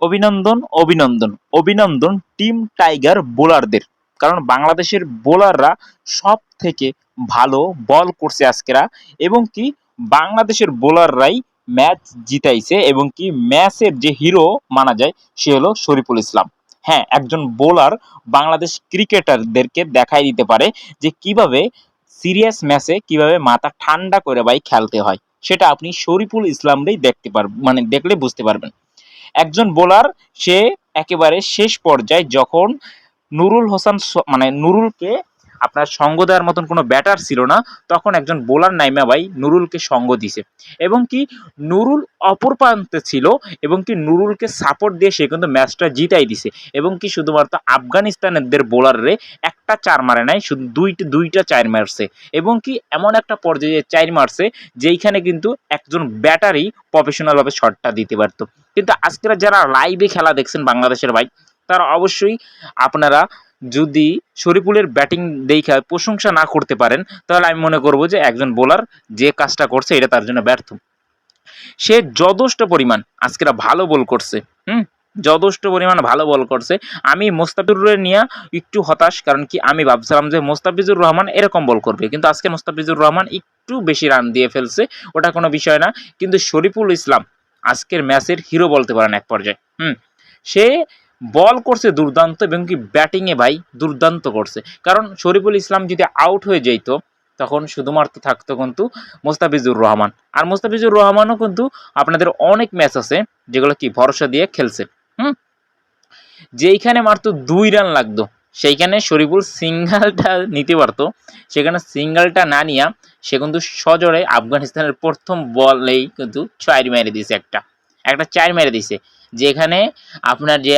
অভিনন্দন অভিনন্দন। অভিনন্দন টিম টাইগার বোলারদের। কারণ বাংলাদেশের বোলাররা সব থেকে ভালো বল করছে আজকেরা এবং কি বাংলাদেশের বোলাররাই ম্যাচ জিতাইছে এবং কি ম্যাচের যে হিরো মানা যায় সে হলো শরীফুল ইসলাম। হ্যাঁ একজন বোলার বাংলাদেশ ক্রিকেটারদেরকে দেখাই দিতে পারে যে কীভাবে সিরিয়াস ম্যাচে কীভাবে মাথা ঠান্ডা করে ভাই খেলতে হয়। সেটা আপনি শরীফুল ইসলামরাই দেখতে পারবেন মানে দেখলে বুঝতে পারবেন। একজন বোলার সে একেবারে শেষ পর্যায়ে যখন নুরুল হোসান মানে নুরুলকে আপনার সঙ্গ দেওয়ার মতন কোনো ব্যাটার ছিল না। তখন একজন বোলার নাইমা ভাই নুরুলকে সঙ্গ দিছে এবং কি নুরুল অপর প্রান্তে ছিল এবং কি নুরুলকে সাপোর্ট দিয়ে সে কিন্তু ম্যাচটা জিতাই দিছে। এবং কি শুধুমাত্র আফগানিস্তানের বোলাররে একটা চার মারে নাই, শুধু দুইটা দুইটা চার মারছে। এবং কি এমন একটা পর্যায়ে চার মারছে, যেইখানে কিন্তু একজন ব্যাটারই প্রফেশনালভাবে শটটা দিতে পারতো। কিন্তু আজকের যারা লাইভে খেলা দেখছেন বাংলাদেশের ভাই, তারা অবশ্যই আপনারা যদি শরীফুলের ব্যাটিং দেখা প্রশংসা না করতে পারেন, তাহলে আমি মনে করব যে একজন বোলার যে কাজটা করছে, এটা তার জন্য ব্যর্থ। সে যথেষ্ট পরিমাণ আজকেরা ভালো বল করছে, হুম? যথেষ্ট পরিমাণ ভালো বল করছে। আমি মোস্তাফিজুরের নিয়ে একটু হতাশ, কারণ কি আমি ভাবছিলাম যে মোস্তাফিজুর রহমান এরকম বল করবে, কিন্তু আজকে মোস্তাফিজুর রহমান একটু বেশি রান দিয়ে ফেলছে, ওটা কোনো বিষয় না। কিন্তু শরীফুল ইসলাম আজকের ম্যাচের হিরো বলতে পারেন এক পর্যায়ে, হুম? সে বল করছে দুর্দান্ত এবং কি ব্যাটিংয়ে ভাই দুর্দান্ত করছে। কারণ শরীফুল ইসলাম যদি আউট হয়ে যেত তখন শুধুমাত্র থাকতো কিন্তু মোস্তাফিজুর রহমান। আর মোস্তাফিজুর রহমানও কিন্তু আপনাদের অনেক ম্যাচ আছে, যেগুলো কি ভরসা দিয়ে খেলছে। হুম? যেইখানে মাত্র দুই রান লাগতো, সেইখানে শরীফুল সিঙ্গেলটা নিতে পারতো। সেখানে সিঙ্গালটা না নিয়ে সে কিন্তু সজোরে আফগানিস্তানের প্রথম বলেই কিন্তু চার মেরে দিয়েছে একটা। একটা চার মেরে দিছে যেখানে আপনার যে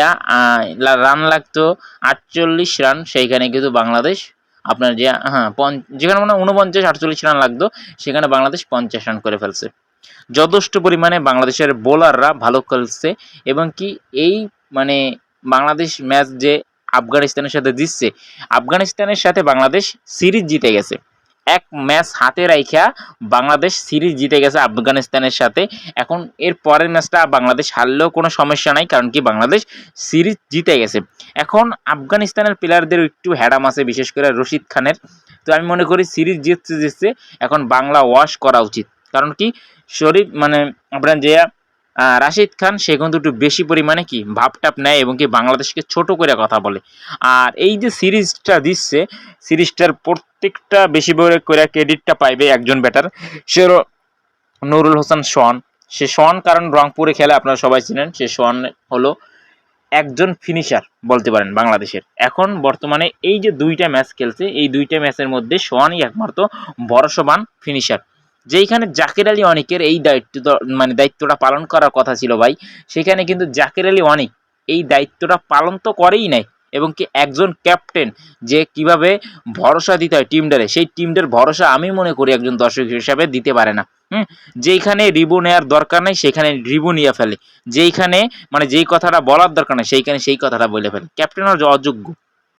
রান লাগতো আটচল্লিশ রান, সেইখানে কিন্তু বাংলাদেশ আপনার যে হ্যাঁ পঞ্চ, যেখানে মানে উনপঞ্চাশ, আটচল্লিশ রান লাগতো, সেখানে বাংলাদেশ পঞ্চাশ রান করে ফেলছে। যথেষ্ট পরিমাণে বাংলাদেশের বোলাররা ভালো খেলছে এবং কি এই মানে বাংলাদেশ ম্যাচ যে আফগানিস্তানের সাথে দিচ্ছে, আফগানিস্তানের সাথে বাংলাদেশ সিরিজ জিতে গেছে। এক ম্যাচ হাতে রাইখা বাংলাদেশ সিরিজ জিতে গেছে আফগানিস্তানের সাথে। এখন এর পরের ম্যাচটা বাংলাদেশ হারলেও কোনো সমস্যা নাই, কারণ কি বাংলাদেশ সিরিজ জিতে গেছে। এখন আফগানিস্তানের প্লেয়ারদের একটু হ্যাডাম আছে, বিশেষ করে রশিদ খানের। তো আমি মনে করি সিরিজ জিততে জিততে এখন বাংলা ওয়াশ করা উচিত। কারণ কি শরীর মানে আপনার যে রাশিদ খান, সে কিন্তু একটু বেশি পরিমাণে কি ভাবটাপ নেয় এবং কি বাংলাদেশকে ছোট করে কথা বলে। আর এই যে সিরিজটা দিচ্ছে, সিরিজটার প্রত্যেকটা বেশি করে করে ক্রেডিটটা পাইবে একজন ব্যাটার সে নুরুল হোসেন সোহান। সে সোহান কারণ রংপুরে খেলে আপনারা সবাই চিনেন, সে সোহান হলো একজন ফিনিশার বলতে পারেন বাংলাদেশের। এখন বর্তমানে এই যে দুইটা ম্যাচ খেলছে, এই দুইটা ম্যাচের মধ্যে সোহানই একমাত্র ভরসবান ফিনিশার যেইখানে জাকির আলী অনেকের এই দায়িত্ব মানে দায়িত্বটা পালন করার কথা ছিল ভাই, সেখানে কিন্তু জাকির আলী অনেক এই দায়িত্বটা পালন তো করেই নাই এবং কি একজন ক্যাপ্টেন যে কীভাবে ভরসা দিতে হয় টিমটারে সেই টিমটার ভরসা আমি মনে করি একজন দর্শক হিসাবে দিতে পারে না। হুম? যেইখানে রিবু নেওয়ার দরকার নেই, সেখানে রিবু নিয়ে ফেলে। যেইখানে মানে যেই কথাটা বলার দরকার নেই, সেইখানে সেই কথাটা বলে ফেলে। ক্যাপ্টেন অযোগ্য।